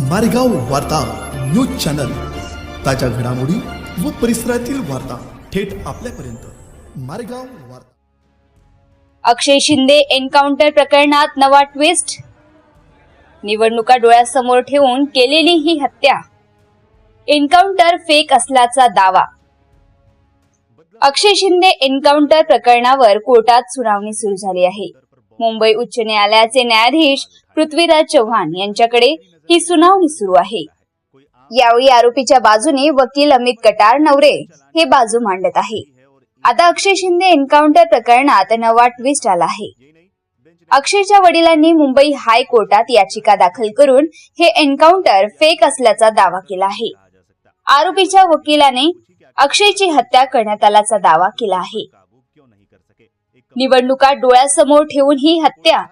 मारेगाव वार्ता news channel. ताज्या घडामोडी व परिसरातील वार्ता थेट आपल्यापर्यंत. मारेगाव वार्ता. अक्षय शिंदे एन्काउंटर प्रकरणात नवा ट्विस्ट. निवडणुका डोळ्यासमोर ठेवून केलेली ही हत्या. एन्काउंटर फेक असल्याचा दावा. अक्षय शिंदे एन्काउंटर प्रकरणावर कोर्टात सुनावणी सुरू झाली आहे. मुंबई उच्च न्यायालयाचे न्यायाधीश पृथ्वीराज चव्हाण यांच्याकडे ही सुनावणी सुरू आहे. यावेळी आरोपीच्या बाजूने वकील अमित कटार नवरे हे बाजू मांडत आहे. आता अक्षय शिंदे एन्काउंटर प्रकरणात नवा ट्विस्ट आला आहे. अक्षयच्या वडिलांनी मुंबई हायकोर्टात याचिका दाखल करून हे एन्काउंटर फेक असल्याचा दावा केला आहे. आरोपीच्या वकिलाने अक्षयची हत्या करण्यात आल्याचा दावा केला आहे. निवडणुका डोळ्यासमोर ठेवून ही हत्या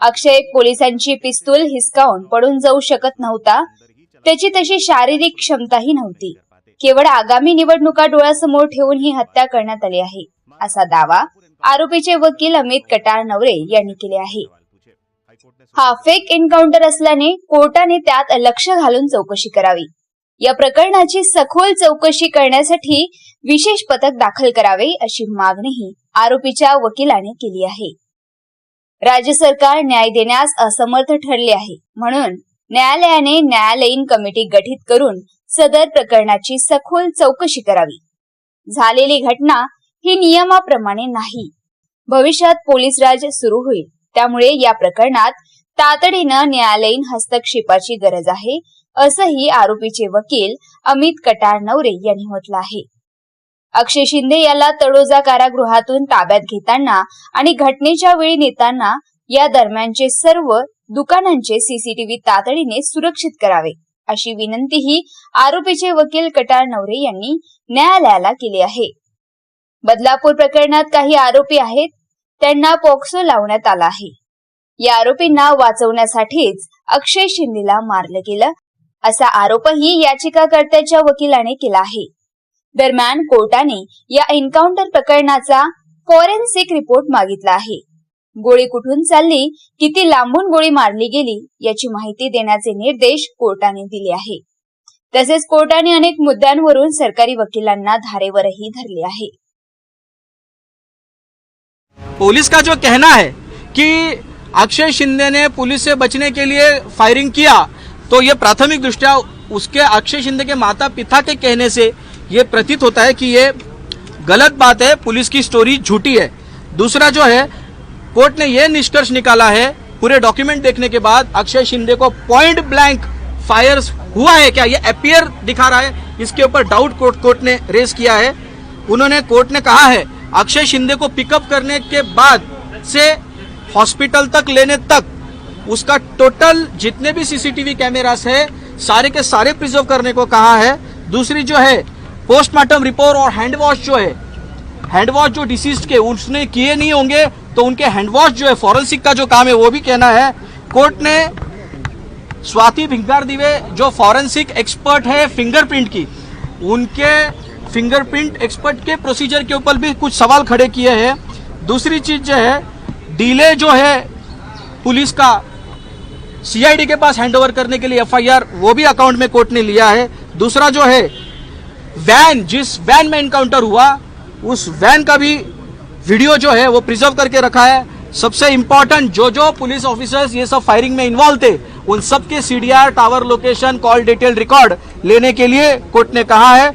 अक्षय पोलिसांची पिस्तूल हिसकावून पडून जाऊ शकत नव्हता. त्याची तशी शारीरिक क्षमताही नव्हती. केवळ आगामी निवडणुका डोळ्यासमोर ठेवून ही हत्या करण्यात आली आहे असा दावा आरोपीचे वकील अमित कटार नवरे यांनी केले आहे. हा फेक एन्काउंटर असल्याने कोर्टाने त्यात लक्ष घालून चौकशी करावी. या प्रकरणाची सखोल चौकशी करण्यासाठी विशेष पथक दाखल करावे अशी मागणीही आरोपीच्या वकिलाने केली आहे. राज्य सरकार न्याय देण्यास असमर्थ ठरले आहे. म्हणून न्यायालयाने न्यायालयीन कमिटी गठीत करून सदर प्रकरणाची सखोल चौकशी करावी. झालेली घटना ही नियमाप्रमाणे नाही. भविष्यात पोलीस राज सुरू होईल. त्यामुळे या प्रकरणात तातडीनं न्यायालयीन हस्तक्षेपाची गरज आहे असंही आरोपीचे वकील अमित कटार नवरे यांनी म्हटलं आहे. अक्षय शिंदे याला तळोजा कारागृहातून ताब्यात घेताना आणि घटनेच्या वेळी नेताना या दरम्यानचे सर्व दुकानांचे सीसीटीव्ही तातडीने सुरक्षित करावे अशी विनंतीही आरोपीचे वकील कटार नवरे यांनी न्यायालयाला केली आहे. बदलापूर प्रकरणात काही आरोपी आहेत त्यांना पॉक्सो लावण्यात आला आहे. या आरोपींना वाचवण्यासाठीच अक्षय शिंदेला मारलं गेलं असा आरोपही याचिकाकर्त्याच्या वकिलाने केला आहे. दरम्यान कोर्टाने या एन्काउंटर प्रकरणाचा फॉरेन्सिक रिपोर्ट मागितला आहे. गोळी कुठून चालली किती लांबून गोळी मारली गेली याची माहिती देण्याचे निर्देश कोर्टाने दिले आहे. तसेच कोर्टाने अनेक मुद्द्यांवरून सरकारी वकिलांना धारेवरही धरले आहे. पुलिस का जो कहना है कि अक्षय शिंदे ने पुलिस से बचने के लिए फायरिंग किया तो ये प्राथमिक दृष्टया उसके अक्षय शिंदे के माता पिता के कहने से ये प्रतीत होता है कि ये गलत बात है, पुलिस की स्टोरी झूठी है। दूसरा जो है, कोर्ट ने यह निष्कर्ष निकाला है, पूरे डॉक्यूमेंट देखने के बाद अक्षय शिंदे को पॉइंट ब्लैंक फायर हुआ है क्या? ये अपियर दिखा रहा है, इसके ऊपर डाउट कोर्ट कोर्ट ने रेस किया है। उन्होंने कोर्ट ने कहा है, अक्षय शिंदे को पिकअप करने के बाद से हॉस्पिटल तक, लेने तक, उसका टोटल जितने भी सीसीटीवी कैमरास है सारे के सारे प्रिजर्व करने को कहा है। दूसरी जो है पोस्टमार्टम रिपोर्ट और हैंड वॉश जो है हैंड वॉश जो डिसीज के, उसने किए नहीं होंगे तो उनके हैंड वॉश जो है फॉरेंसिक का जो काम है, वो भी कहना है। कोर्ट ने स्वाति भिंगार दिवे, जो फॉरेंसिक एक्सपर्ट है फिंगरप्रिंट की, उनके फिंगरप्रिंट एक्सपर्ट के प्रोसीजर के ऊपर भी कुछ सवाल खड़े किए हैं। दूसरी चीज़ जो है डिले जो है, पुलिस का सीआईडी के पास हैंडओवर करने के लिए एफआईआर वो भी अकाउंट में कोर्ट ने लिया है। दूसरा जो है वैन जिस वैन में इनकाउंटर हुआ, उस वैन का भी वीडियो जो है, वो प्रिजर्व करके रखा है। सबसे इंपॉर्टेंट जो जो पुलिस ऑफिसर्स ये सब फायरिंग में इन्वॉल्व थे, उन सब के CDR tower location call detail record लेने के लिए कोर्ट ने कहा है।